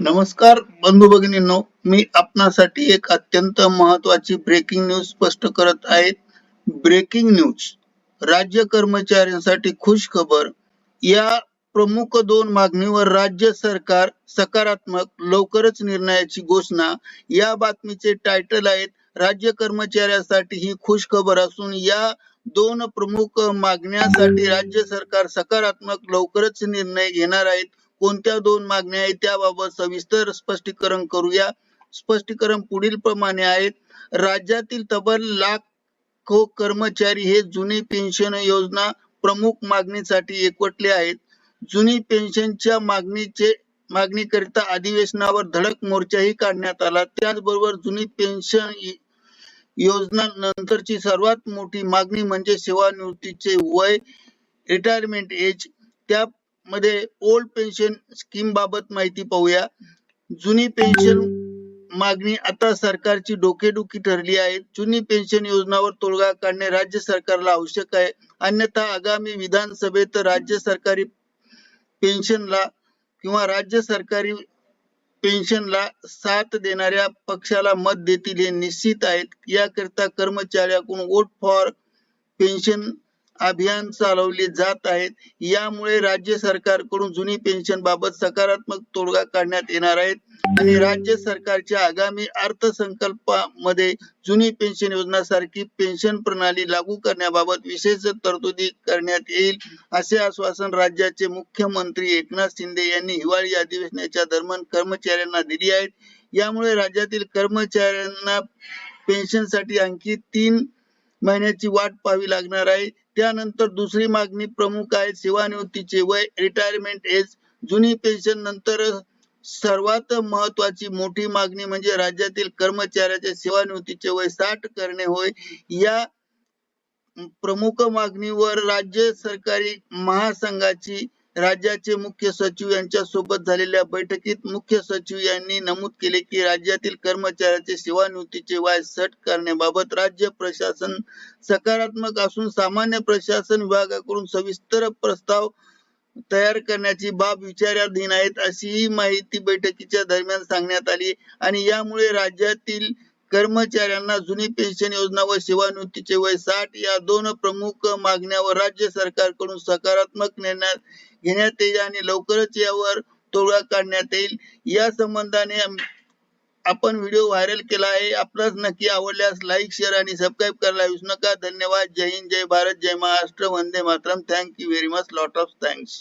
नमस्कार बंधू भगिनींनो. मी आपणासाठी एक अत्यंत महत्वाची ब्रेकिंग न्यूज स्पष्ट करत आहे. ब्रेकिंग न्यूज राज्य कर्मचाऱ्यांसाठी खुश खबर. या प्रमुख दोन मागणीवर राज्य सरकार सकारात्मक लवकरच निर्णयाची घोषणा. या बातमीचे टायटल आहेत राज्य कर्मचाऱ्यांसाठी ही खुश खबर असून या दोन प्रमुख मागण्यासाठी राज्य सरकार सकारात्मक लवकरच निर्णय घेणार आहेत. कोणत्या दोन मागण्या आहेत त्याबाबत सविस्तर स्पष्टीकरण करूया. स्पष्टीकरण पुढील प्रमाणे आहेत राज्यातील तब्बल लाखो कर्मचारी हे जुनी पेन्शन योजना प्रमुख मागणीसाठी एकवटले आहेत. जुनी पेन्शनच्या मागणीचे मागणीकरिता अधिवेशनावर धडक मोर्चाही काढण्यात आला. त्याचबरोबर जुनी पेन्शन योजना नंतरची सर्वात मोठी मागणी म्हणजे सेवानिवृत्तीचे वय रिटायरमेंट एज त्या मध्ये ओल्ड पेन्शन स्कीम बाबत माहिती पाहूया. जुनी पेन्शन मागणी आता सरकारची डोकेदुखी ठरली आहे. जुनी पेन्शन योजनावर तोडगा काढणे राज्य सरकारला आवश्यक आहे. अन्यथा आगामी विधानसभेत राज्य सरकारी पेन्शनला किंवा राज्य सरकारी पेन्शनला साथ देणाऱ्या पक्षाला मत देतील हे निश्चित आहेत याकरिता कर्मचाऱ्याकडून वोट फॉर पेन्शन अभियान चालवले जात आहेत. यामुळे राज्य सरकारकडून जुनी पेन्शन बाबत सकारात्मक तोडगा काढण्यात येणार आहेत आणि राज्य सरकारच्या आगामी अर्थसंकल्पामध्ये जुनी पेन्शन योजना सारखी पेन्शन प्रणाली लागू करण्याबाबत विशेष तरतुदी करण्यात येईल असे आश्वासन राज्याचे मुख्यमंत्री एकनाथ शिंदे यांनी हिवाळी अधिवेशनाच्या दरम्यान कर्मचाऱ्यांना दिली आहेत. यामुळे राज्यातील कर्मचाऱ्यांना पेन्शनसाठी आणखी तीन महिन्याची वाट पाहावी लागणार आहे. त्यानंतर दुसरी मागणी प्रमुख आहे सेवानिवृत्तीचे वय रिटायरमेंट एज जुनी पेन्शन नंतर सर्वात महत्वाची मोठी मागणी म्हणजे राज्यातील कर्मचाऱ्याचे सेवानिवृत्तीचे वय साठ करणे होय. या प्रमुख मागणीवर राज्य सरकारी महासंघाची राज्याचे मुख्य सचिव यांच्या सोबत झालेल्या बैठकीत मुख्य सचिव यांनी नमूद केले की राज्यातील कर्मचाऱ्याचे सेवानिवृत्तीचे वय सट करण्याबाबत राज्य प्रशासन सकारात्मक असून सामान्य प्रशासन विभागाकडून सविस्तर प्रस्ताव तयार करण्याची बाब विचाराधीन आहेत अशी माहिती बैठकीच्या दरम्यान सांगण्यात आली आणि यामुळे राज्यातील कर्मचाऱ्यांना जुनी पेन्शन योजना व सेवानिवृत्तीचे वय साठ या दोन प्रमुख मागण्यावर राज्य सरकारकडून सकारात्मक निर्णय घेण्यात येईल आणि लवकरच यावर तोडगा काढण्यात येईल. या संबंधाने आपण व्हिडिओ व्हायरल केला आहे. आपणास नक्की आवडल्यास लाईक शेअर आणि सबस्क्राईब करायला विसरू नका. धन्यवाद. जय हिंद जय भारत जय महाराष्ट्र. वंदे Mataram. Thank you very much lot of thanks